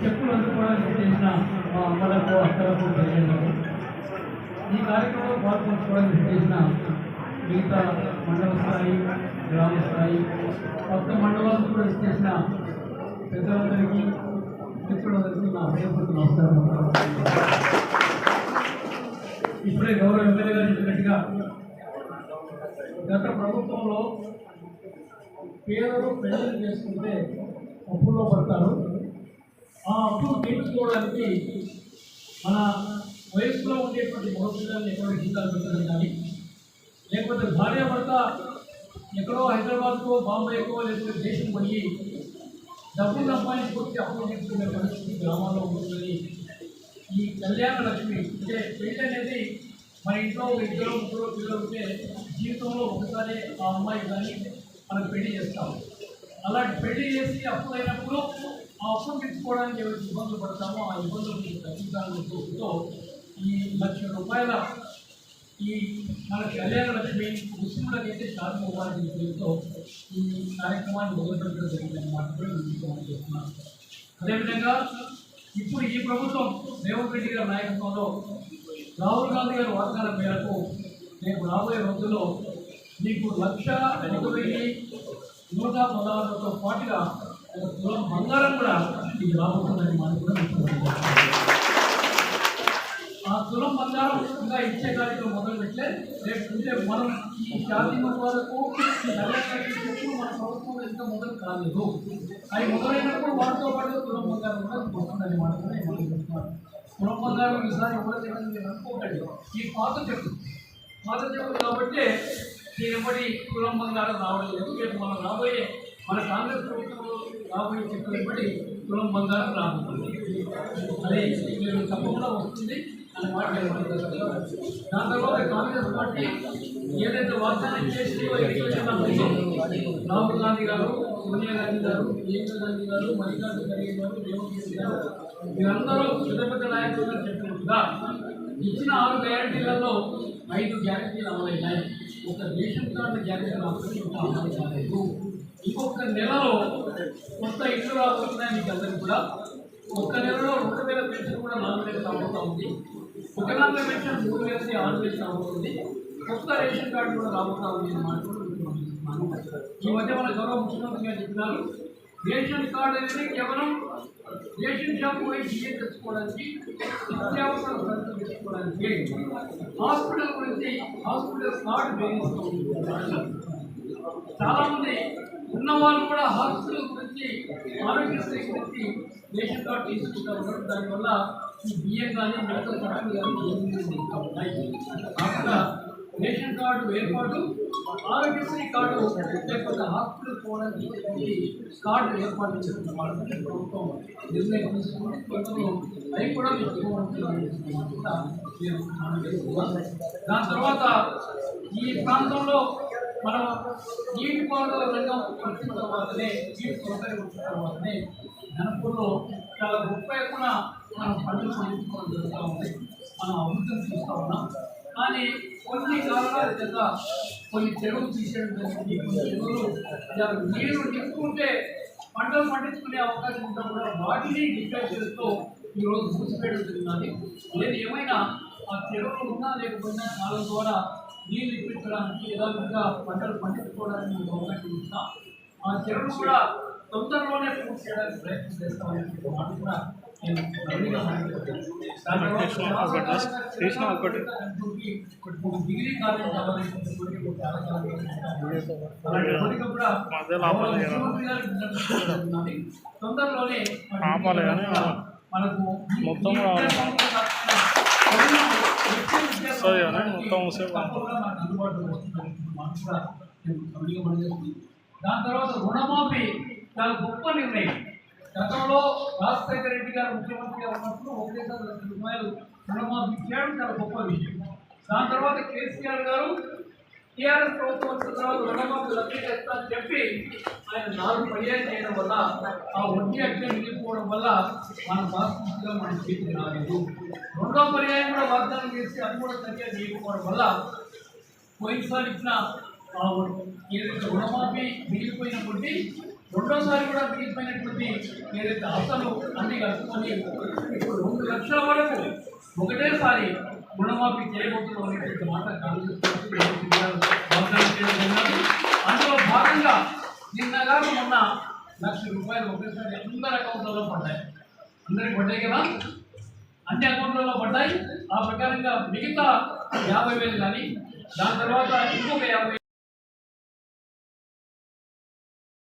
చెప్పులు అందుకోవడానికి చేసిన మా అమ్మలకు అక్కలకు ఈ కార్యక్రమంలో పాల్పంచుకోవడానికి చేసిన మిగతా మండల స్థాయి గ్రామ స్థాయి కొత్త మండలాలు కూడా చేసిన పెద్దలందరికీ మిత్రులందరికీ నా హృదయపూర్తి నమస్కారం. ఇప్పుడే గౌరవ ఎమ్మెల్యే గారు చెప్పినట్టుగా గత ప్రభుత్వంలో పేదలు పెళ్ళి చేసుకుంటే అప్పుల్లో పడతారు. ఆ అప్పులు తీర్చుకోవడానికి మన వయస్సులో ఉండేటువంటి మగపిల్లల్ని ఎక్కడో జీతాలు పెట్టడం కానీ లేకపోతే భార్య భర్త ఎక్కడో హైదరాబాద్కో బాంబేకో లేకపోతే దేశం పోయి డబ్బులు సంపాదించుకొచ్చి అప్పులు తీసుకునే పరిస్థితి గ్రామాల్లో ఉంటుందని ఈ కళ్యాణ లక్ష్మి అంటే పెళ్ళి అనేది మన ఇంట్లో ఇద్దరు ముగ్గురు పిల్లలు ఉంటే జీవితంలో ఒకసారి ఆ అమ్మాయి కానీ మనం పెళ్ళి చేస్తాము. అలాంటి పెళ్ళి చేసి అప్పులైనప్పుడు ఆ అప్పులు తెచ్చుకోవడానికి ఎవరికి ఇబ్బందులు పడతామో ఆ ఇబ్బందులు తగ్గించాలని కోరుతూ ఈ లక్ష రూపాయల ఈ మన కళ్యాణ లక్ష్మి ముస్లింలకైతే షాది ఉపాధి పేరుతో ఈ కార్యక్రమాన్ని మొదలుపెట్టడం జరిగిందని చెప్తున్నాను కూడా అదేవిధంగా ఇప్పుడు ఈ ప్రభుత్వం రేవంత్ రెడ్డి గారి నాయకత్వంలో రాహుల్ గాంధీ గారి వర్గాల మేరకు రేపు రాబోయే రోజుల్లో మీకు లక్ష ఒక వెయ్యి నూట పదహారులతో పాటుగా ఒక తులం బంగారం కూడా ఇది రాబోతుందని మనం కూడా ఆ తులం బంగారం ఇంకా ఇచ్చే కార్యక్రమం మొదలు పెట్టలే రేపు అంటే మనం ఈ జాతి మతాలకు ఎప్పుడు మన ప్రభుత్వం ఇంకా మొదలు కాలేదు. అవి మొదలైనప్పుడు వాటితో పాటు తులం బంగారం కూడా వస్తుందని మాట కూడా మనం చెప్తున్నాను తులం బంగారం ఈసారి ఎవరు చేయడం అనుకోకండి. ఈ పాత చెట్టు పాత చెట్టు కాబట్టి దీని బట్టి తులం బంగారం రావడం లేదు. రేపు మనం రాబోయే మన కాంగ్రెస్ ప్రభుత్వంలో రాబోయే చెప్పిన బట్టి తులం బంగారం రాబోతుంది. అదే మీరు తప్పకుండా వస్తుంది అని మాట దాని తర్వాత కాంగ్రెస్ పార్టీ ఏదైతే వాగ్దానం చేసి రాహుల్ గాంధీ గారు సోనియా గాంధీ గారు ప్రియాంక గాంధీ గారు మల్లికార్జున ఖర్గే గారు రేవంత్ రెడ్డి గారు వీరందరూ పెద్ద పెద్ద నాయకులుగా చెప్పినట్టుగా ఇచ్చిన ఆరు గ్యారంటీలలో ఐదు గ్యారంటీలు అమలైనాయి ఒక రేషన్ కార్డు గ్యారంటీ మాత్రం ఇంకా అమలు కాలేదు. ఇంకొక నెలలో కొత్త ఇల్లు రాబోతున్నాయి మీకు అందరికీ కూడా. ఒక్క నెలలో రెండు వేల పెన్షన్ కూడా నాలుగు వేలు రాబోతా ఉంది. ఒక నాలుగు పెన్షన్ మూడు వేలకి ఆరు వేలు రాబోతుంది. కొత్త రేషన్ కార్డు కూడా రాబోతా ఉంది అన్నమాట ఈ మధ్య మన గౌరవ ముఖ్యమంత్రి గారు చెప్పినారు. రేషన్ కార్డు అనేది కేవలం రేషన్ షాప్ పోయి తెచ్చుకోవడానికి నిత్యావసర సరుకులు తెచ్చుకోవడానికి హాస్పిటల్ గురించి హాస్పిటల్ కార్డు వేధిస్తూ ఉంది కూడా హాస్పిటల్ గురించి ఆరోగ్యశ్రీ గురించి రేషన్ కార్డు తీసుకుంటారు. దానివల్ల ఈ బియ్యం కానీ మిగతా సరుకులు కానీ ఏమీ కాకుండా రేషన్ కార్డు ఏర్పాటు ఆరోగ్యశ్రీ కార్డు లేకపోతే హాస్పిటల్ పోవడానికి ఇటువంటి కార్డు ఏర్పాటు చేస్తున్న వాళ్ళని ప్రభుత్వం నిర్ణయం తీసుకుని కొంచెం అవి కూడా కూడా దాని తర్వాత ఈ ప్రాంతంలో మనం నీటి నీటిపారుదల రంగం వచ్చిన తర్వాతనే నీటి సౌకర్యం వచ్చిన తర్వాతనే ధనపూర్లో చాలా గొప్ప ఎక్కువ మనం పంటలు పండించుకోవడం జరుగుతూ ఉంది. మనం అభివృద్ధిని చూస్తూ ఉన్నాం. కానీ కొన్ని కారణాల చేత కొన్ని చెరువులు తీసేయడం జరిగింది కొన్ని చెరువులు నీరు నింపుకుంటే పంటలు పండించుకునే అవకాశం ఉంటా కూడా వాటిని డిక్లేర్ చేస్తూ ఈరోజు మూసివేయడం జరిగినది ఏమైనా ఆ చెరువులు ఉన్నా లేకపోయినా కాలం ద్వారా నీళ్ళు ఇప్పించడానికి యథావిధంగా పంటలు పండించుకోవడానికి అవకాశం ఇస్తాం ఆ చెరువులు కూడా తొందరలోనే పూర్తి చేయడానికి ప్రయత్నం చేస్తామని మాట కూడా నేను గట్టిగా మాట్లాడుతున్నాను. కృష్ణ ఒకటి. మధ్యలో ఆపాలి ఆపాలి కానీ మొత్తం ఈ రావాలి. కానీ మొత్తం సేపు దాని తర్వాత రుణమాఫీ చాలా గొప్ప నిర్ణయం గతంలో రాజశేఖర రెడ్డి గారు ముఖ్యమంత్రిగా ఉన్నప్పుడు ఒకటేసారి లక్ష రూపాయలు రుణమాఫీ చేయడం చాలా గొప్ప విషయం. దాని తర్వాత కేసీఆర్ గారు టీఆర్ఎస్ ప్రభుత్వం వచ్చిన తర్వాత రుణమాఫీ రద్దు చేస్తా అని చెప్పి ఆయన నాలుగు పర్యాయం చేయడం వల్ల ఆ వడ్డీ అట్లే మిగిలిపోవడం వల్ల మన బాధ్యతగా మన చేతికి రాలేదు. రెండో పర్యాయం కూడా వాగ్దానం చేసి అది కూడా సరిగ్గా చేయకపోవడం వల్ల పోయినసారి ఇచ్చిన ఆ ఏదైతే రుణమాఫీ మిగిలిపోయినప్పటికీ రెండోసారి కూడా మిగిలిపోయినటువంటి ఏదైతే అసలు అన్ని కలుపుకొని ఇప్పుడు రెండు లక్షల వరకు ఒకటేసారి రుణమాఫీ చేయబోతున్నాం అనేటువంటి మాట కాంగ్రెస్ అందులో భాగంగా నిన్నగా మొన్న లక్ష రూపాయలు ఒకేసారి అందరి అకౌంట్లలో పడ్డాయి? అందరికి పడ్డాయి కదా? అన్ని అకౌంట్లలో పడ్డాయి. ఆ ప్రకారంగా మిగతా యాభై వేలు కానీ దాని తర్వాత ఇంకొక యాభై